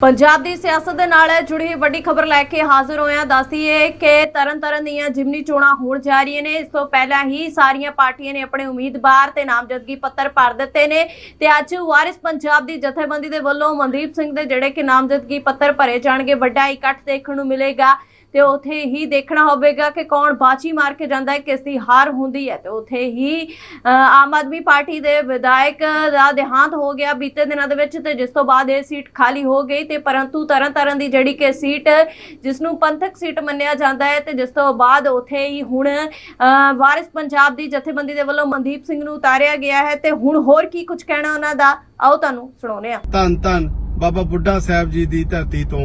ਪੰਜਾਬ ਦੀ ਸਿਆਸਤ ਦੇ ਨਾਲ ਜੁੜੀ ਵੱਡੀ ਖਬਰ ਲੈ ਕੇ ਹਾਜ਼ਰ ਹੋਇਆ ਹਾਂ ਦੱਸਦੀਏ ਕਿ ਤਰਨਤਾਰਨ ਦੀਆਂ ਜਿਮਨੀ ਚੋਣਾਂ ਹੋਣ ਜਾ ਰਹੀਆਂ ਨੇ। ਇਸ ਤੋਂ ਪਹਿਲਾਂ ਹੀ ਸਾਰੀਆਂ ਪਾਰਟੀਆਂ ਨੇ ਆਪਣੇ ਉਮੀਦਵਾਰ ਤੇ ਨਾਮਜ਼ਦਗੀ ਪੱਤਰ ਭਰ ਦਿੱਤੇ ਨੇ ਤੇ ਅੱਜ ਵਾਰਿਸ ਪੰਜਾਬ ਦੀ ਜਥੇਬੰਦੀ ਦੇ ਵੱਲੋਂ ਮਨਦੀਪ ਸਿੰਘ ਦੇ ਜਿਹੜੇ ਕਿ ਨਾਮਜ਼ਦਗੀ ਪੱਤਰ ਭਰੇ ਜਾਣਗੇ, ਵੱਡਾ ਇਕੱਠ ਦੇਖਣ ਨੂੰ ਮਿਲੇਗਾ। ਤੇ ਉਥੇ ਹੀ ਦੇਖਣਾ ਹੋਵੇਗਾ ਕਿ ਕੌਣ ਬਾਜੀ ਮਾਰ ਕੇ ਜਾਂਦਾ ਹੈ, ਕਿਸ ਦੀ ਹਾਰ ਹੁੰਦੀ ਹੈ। ਤੇ ਉਥੇ ਹੀ ਆਮ ਆਦਮੀ ਪਾਰਟੀ ਦੇ ਵਿਧਾਇਕ ਦਾ ਦੇਹਾਂਤ ਹੋ ਗਿਆ ਬੀਤੇ ਦਿਨਾਂ ਦੇ ਵਿੱਚ ਤੇ ਜਿਸ ਤੋਂ ਬਾਅਦ ਇਹ ਸੀਟ ਖਾਲੀ ਹੋ ਗਈ ਤੇ ਪਰੰਤੂ ਤਰਨ ਤਾਰਨ ਦੀ ਜਿਹੜੀ ਕਿ ਸੀਟ, ਜਿਸ ਨੂੰ ਪੰਥਕ ਸੀਟ ਮੰਨਿਆ ਜਾਂਦਾ ਹੈ ਤੇ ਜਿਸ ਤੋਂ ਬਾਅਦ ਉਥੇ ਹੀ ਹੁਣ ਵਾਰਿਸ ਪੰਜਾਬ ਦੀ ਜਥੇਬੰਦੀ ਦੇ ਵੱਲੋਂ ਮਨਦੀਪ ਸਿੰਘ ਨੂੰ ਉਤਾਰਿਆ ਗਿਆ ਹੈ ਤੇ ਹੁਣ ਹੋਰ ਕੀ ਕੁਝ ਕਹਿਣਾ ਉਹਨਾਂ ਦਾ? ਆਓ ਤੁਹਾਨੂੰ ਸੁਣਾਉਂਦੇ ਆ ਧੰਨ ਧੰਨ ਬਾਬਾ ਬੁੱਢਾ ਸਾਹਿਬ ਜੀ ਦੀ ਧਰਤੀ ਤੋਂ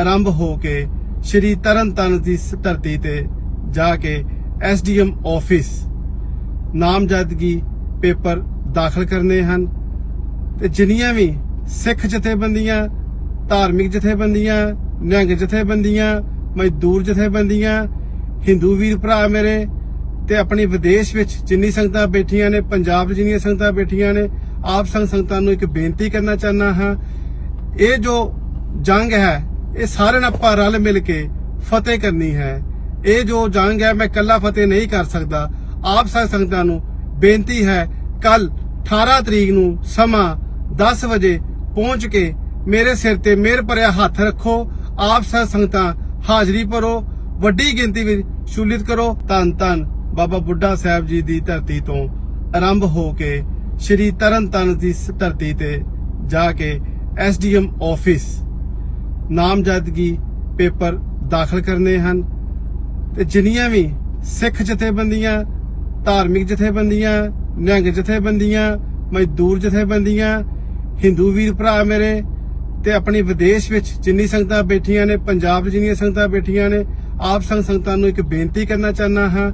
ਆਰੰਭ ਹੋ ਕੇ ਸ੍ਰੀ ਤਰਨਤਾਰਨ ਦੀ ਧਰਤੀ ਤੇ ਜਾ ਕੇ ਐਸਡੀਐਮ ਆਫਿਸ ਨਾਮਜ਼ਦਗੀ ਪੇਪਰ ਦਾਖਲ ਕਰਨੇ ਹਨ ਤੇ ਜਿੰਨੀਆਂ ਵੀ ਸਿੱਖ ਜਥੇਬੰਦੀਆਂ, ਧਾਰਮਿਕ ਜਥੇਬੰਦੀਆਂ, ਨਿਹੰਗ ਜਥੇਬੰਦੀਆਂ, ਮਜ਼ਦੂਰ ਜਥੇਬੰਦੀਆਂ, ਹਿੰਦੂ ਵੀਰ ਭਰਾ ਮੇਰੇ ਤੇ ਆਪਣੀ ਵਿਦੇਸ਼ ਵਿੱਚ ਜਿੰਨੀ ਸੰਗਤਾਂ ਬੈਠੀਆਂ ਨੇ, ਪੰਜਾਬ 'ਚ ਜਿੰਨੀਆਂ ਸੰਗਤਾਂ ਬੈਠੀਆਂ ਨੇ, ਆਪ ਸੰਗ, ਸੰਗਤਾਂ ਨੂੰ ਇੱਕ ਬੇਨਤੀ ਕਰਨਾ ਚਾਹਨਾ ਹਾਂ। ਇਹ ਜੋ ਜੰਗ ਹੈ ਇਹ ਸਾਰਿਆਂ ਆਪਾਂ ਰਲ ਮਿਲ ਕੇ ਫਤਿਹ ਕਰਨੀ ਹੈ। ਇਹ ਜੋ ਜੰਗ ਹੈ, ਮੈਂ ਇਕੱਲਾ ਫਤਿਹ ਨਹੀਂ ਕਰ ਸਕਦਾ। ਆਪ ਸਾਰੀ ਸੰਗਤਾਂ ਨੂੰ ਬੇਨਤੀ ਹੈ ਕੱਲ 18 ਤਰੀਕ ਨੂੰ ਸਮਾਂ 10 ਵਜੇ ਪਹੁੰਚ ਕੇ ਮੇਰੇ ਸਿਰ ਤੇ ਮਿਹਰ ਭਰਿਆ ਹੱਥ ਰੱਖੋ। ਆਪ ਸਾਰੀ ਸੰਗਤਾਂ ਹਾਜ਼ਰੀ ਭਰੋ। ਵੱਡੀ ਗਿਣਤੀ ਵਿੱਚ ਸ਼ੂਲਿਤ ਕਰੋ। ਧੰਨ ਧੰਨ ਬਾਬਾ ਬੁੱਢਾ ਸਾਹਿਬ ਜੀ ਦੀ ਧਰਤੀ ਤੋਂ ਆਰੰਭ ਹੋ ਕੇ ਸ੍ਰੀ ਤਰਨਤਾਰਨ ਦੀ ਧਰਤੀ ਤੇ ਜਾ ਕੇ ਐਸਡੀਐਮ ਆਫਿਸ ਨਾਮਜ਼ਦਗੀ ਪੇਪਰ ਦਾਖਲ ਕਰਨੇ ਹਨ। ਤੇ ਜਿੰਨੀਆਂ ਵੀ ਸਿੱਖ ਜਥੇਬੰਦੀਆਂ, ਧਾਰਮਿਕ ਜਥੇਬੰਦੀਆਂ, ਨਿਹੰਗ ਜਥੇਬੰਦੀਆਂ, ਮਜ਼ਦੂਰ ਜਥੇਬੰਦੀਆਂ, ਹਿੰਦੂ ਵੀਰ ਭਰਾ ਮੇਰੇ ਤੇ ਆਪਣੀ ਵਿਦੇਸ਼ ਵਿੱਚ ਜਿੰਨੀ ਸੰਗਤਾਂ ਬੈਠੀਆਂ ਨੇ, ਪੰਜਾਬ 'ਚ ਜਿੰਨੀਆਂ ਸੰਗਤਾਂ ਬੈਠੀਆਂ ਨੇ, ਆਪ ਸੰਗ ਸੰਗਤਾਂ ਨੂੰ ਇੱਕ ਬੇਨਤੀ ਕਰਨਾ ਚਾਹਨਾ ਹਾਂ।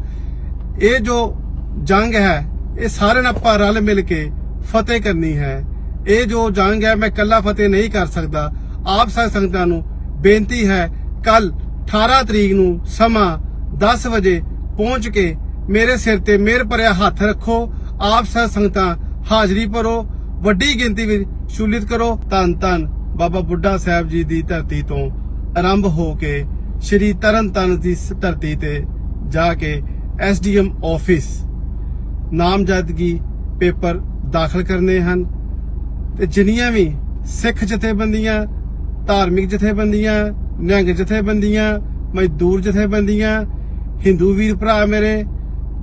ਇਹ ਜੋ ਜੰਗ ਹੈ, ਇਹ ਸਾਰਿਆਂ ਨਾਲ ਆਪਾਂ ਰਲ ਮਿਲ ਕੇ ਫਤਿਹ ਕਰਨੀ ਹੈ। ਇਹ ਜੋ ਜੰਗ ਹੈ, ਮੈਂ ਇਕੱਲਾ ਫਤਿਹ ਨਹੀਂ ਕਰ ਸਕਦਾ। ਆਪ ਸਾਰੀ ਸੰਗਤਾਂ ਨੂੰ ਬੇਨਤੀ ਹੈ ਕੱਲ 18 ਤਰੀਕ ਨੂੰ ਸਮਾਂ 10 ਵਜੇ ਪਹੁੰਚ ਕੇ ਮੇਰੇ ਸਿਰ ਤੇ ਮਿਹਰ ਭਰਿਆ ਹੱਥ ਰੱਖੋ, ਆਪ ਸਾਰੀ ਸੰਗਤਾਂ ਹਾਜ਼ਰੀ ਭਰੋ, ਵੱਡੀ ਗਿਣਤੀ ਵਿੱਚ ਸ਼ੂਲਿਤ ਕਰੋ, ਧੰਨ ਧੰਨ ਬਾਬਾ ਬੁੱਢਾ ਸਾਹਿਬ ਜੀ ਦੀ ਧਰਤੀ ਤੋਂ ਆਰੰਭ ਹੋ ਕੇ ਸ੍ਰੀ ਤਰਨਤਾਰਨ ਦੀ ਧਰਤੀ ਤੇ ਜਾ ਕੇ ਐਸਡੀਐਮ ਆਫਿਸ ਨਾਮਜ਼ਦਗੀ ਪੇਪਰ ਦਾਖਲ ਕਰਨੇ ਹਨ ਤੇ ਜਿੰਨੀਆਂ ਵੀ ਸਿੱਖ ਜਥੇਬੰਦੀਆਂ ਧਾਰਮਿਕ ਜਥੇਬੰਦੀਆਂ, ਨਿਹੰਗ ਜਥੇਬੰਦੀਆਂ, ਮਜ਼ਦੂਰ ਜਥੇਬੰਦੀਆਂ, ਹਿੰਦੂ ਵੀਰ ਭਰਾ ਮੇਰੇ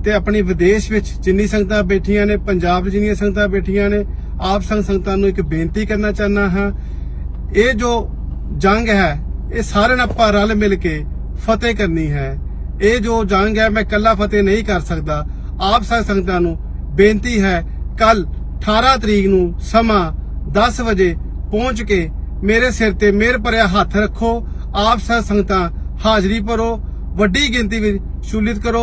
ਤੇ ਆਪਣੀ ਵਿਦੇਸ਼ ਵਿੱਚ ਜਿੰਨੀ ਸੰਗਤਾਂ ਬੈਠੀਆਂ ਨੇ, ਪੰਜਾਬ 'ਚ ਜਿੰਨੀਆਂ ਸੰਗਤਾਂ ਬੈਠੀਆਂ ਨੇ, ਆਪ ਸੰਗ ਸੰਗਤਾਂ ਨੂੰ ਇੱਕ ਬੇਨਤੀ ਕਰਨਾ ਚਾਹਨਾ ਹਾਂ। ਇਹ ਜੋ ਜੰਗ ਹੈ, ਇਹ ਸਾਰਿਆਂ ਨਾਲ ਆਪਾਂ ਰਲ ਮਿਲ ਕੇ ਫਤਿਹ ਕਰਨੀ ਹੈ। ਇਹ ਜੋ ਜੰਗ ਹੈ, ਮੈਂ ਇਕੱਲਾ ਫਤਿਹ ਨਹੀਂ ਕਰ ਸਕਦਾ। ਆਪ ਸਾਰੀ ਸੰਗਤਾਂ ਨੂੰ ਬੇਨਤੀ ਹੈ ਕੱਲ 18 ਤਰੀਕ ਨੂੰ ਸਮਾਂ 10 ਵਜੇ ਪਹੁੰਚ ਕੇ ਮੇਰੇ ਸਿਰ ਤੇ ਮਿਹਰ ਭਰਿਆ ਹੱਥ ਰੱਖੋ, ਆਪ ਸਾਰੀ ਸੰਗਤਾਂ ਹਾਜ਼ਰੀ ਭਰੋ, ਵੱਡੀ ਗਿਣਤੀ ਵਿੱਚ ਸ਼ੂਲਿਤ ਕਰੋ।